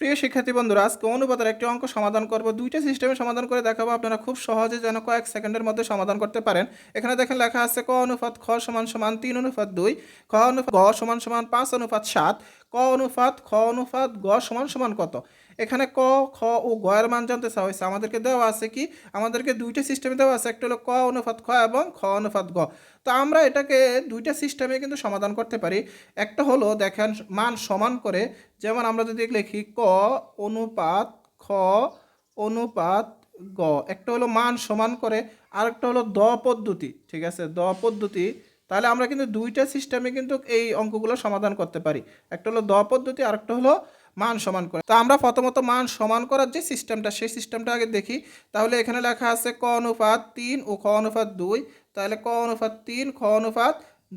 প্রিয় শিক্ষার্থী বন্ধুরা, আজকে অনুপাতের একটি অঙ্ক সমাধান করব। দুইটা সিস্টেমে সমাধান করে দেখাবো। আপনারা খুব সহজে যেন কয়েক সেকেন্ডের মধ্যে সমাধান করতে পারেন। এখানে দেখেন লেখা আছে, ক অনুপাত খ সমান সমান তিন অনুপাত দুই, খ অনুপাত গ সমান সমান পাঁচ অনুপাত সাত, ক অনুপাত খ অনুপাত গ সমান সমান কত? এখানে ক, খ ও গ এর মান জানতে চাওয়া হয়েছে আমাদেরকে দেওয়া আছে কি? আমাদেরকে দুইটা সিস্টেমে দেওয়া আছে, একটা হলো ক অনুপাত খ এবং খ অনুপাত গ। তো আমরা এটাকে দুইটা সিস্টেমে কিন্তু সমাধান করতে পারি। একটা হলো দেখেন মান সমান করে, যেমন আমরা যদি লিখি ক অনুপাত খ অনুপাত গ, একটা হলো মান সমান করে, আরেকটা হলো দ পদ্ধতি, ঠিক আছে? দ পদ্ধতি, তাহলে আমরা কিন্তু দুইটা সিস্টেমে কিন্তু এই অঙ্কগুলো সমাধান করতে পারি। একটা হলো দ পদ্ধতি, আরেকটা হলো মান সমান করে। তো আমরা প্রথমত মান সমান করার যে সিস্টেমটা সেই সিস্টেমটা আগে দেখি। তাহলে এখানে লেখা আছে ক অনুপাত তিন ও খ অনুপাত দুই। তাহলে ক অনুপাত তিন, খ অনুপাত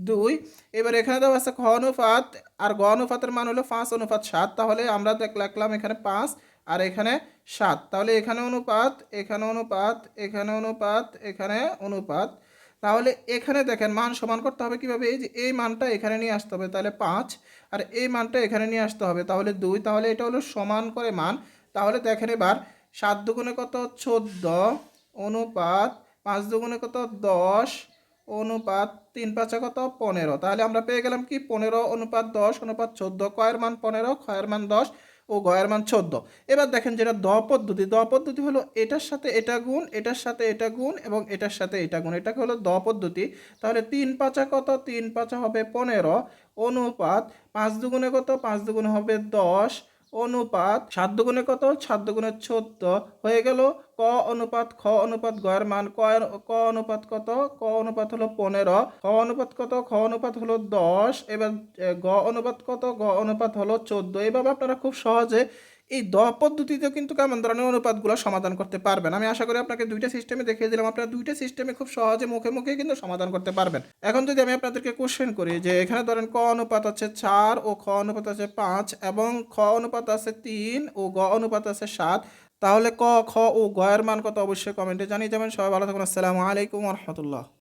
দুই। এবার এখানে দেওয়া আছে খ অনুপাত আর গ অনুপাতের মান হলো পাঁচ অনুপাত সাত। তাহলে আমরা দেখ, লিখলাম এখানে পাঁচ আর এখানে সাত। তাহলে এখানে অনুপাত এখানে অনুপাত এখানে অনুপাত এখানে অনুপাত। তাহলে এখানে দেখেন মান সমান করতে হবে কীভাবে? এই যে এই মানটা এখানে নিয়ে আসতে হবে, তাহলে পাঁচ। আর এই মানটা এখানে নিয়ে আসতে হবে, তাহলে দুই। তাহলে এটা হলো সমান করে মান। তাহলে দেখেন এবার সাত দুগুণে কত? চোদ্দ। অনুপাত পাঁচ দুগুণে কত? দশ। অনুপাত তিন পাঁচে কত? পনেরো। তাহলে আমরা পেয়ে গেলাম কি? পনেরো, অনুপাত দশ, অনুপাত চোদ্দ। কয়ের মান পনেরো, ক্ষয়ের মান দশ। ও গয়ের মান চোদ্দ। এবার দেখেন যেটা দ পদ্ধতি দ পদ্ধতি হলো এটার সাথে এটা গুণ, এটার সাথে এটা গুণ এবং এটার সাথে এটা গুণ। এটাকে হলো দ পদ্ধতি। তাহলে তিন পাঁচা কত? তিন পাঁচা হবে পনেরো। অনুপাত পাঁচ দুগুণে কত? পাঁচ দুগুণে হবে দশ। অনুপাত, সাত দুগুণে কত? সাত দুগুণে চোদ্দ। হয়ে গেল, ক অনুপাত, খ অনুপাত গয়ের মান, ক ক অনুপাত কত? ক অনুপাত হলো পনেরো। খ অনুপাত কত? খ অনুপাত হলো দশ। এবার গ অনুপাত কত? গ অনুপাত হলো চোদ্দ। এভাবে আপনারা খুব সহজে এই দ পদ্ধতিতেও কিন্তু কেমন ধরনের অনুপাতগুলো সমাধান করতে পারবেন? আমি আশা করি আপনাকে দুইটা সিস্টেমে দেখিয়ে দিলাম। আপনারা দুইটা সিস্টেমে খুব সহজে মুখে মুখে কিন্তু সমাধান করতে পারবেন। এখন যদি আমি আপনাদেরকে কোশ্চেন করি যে এখানে ধরেন ক অনুপাত আছে চার ও খ অনুপাত আছে পাঁচ এবং খ অনুপাত আছে তিন ও গ অনুপাত আছে সাত, তাহলে ক, খ ও গ এর মান কত? অবশ্যই কমেন্টে জানিয়ে যাবেন। সবাই ভালো থাকুন। আসসালামু আলাইকুম রহমতুল্লাহ।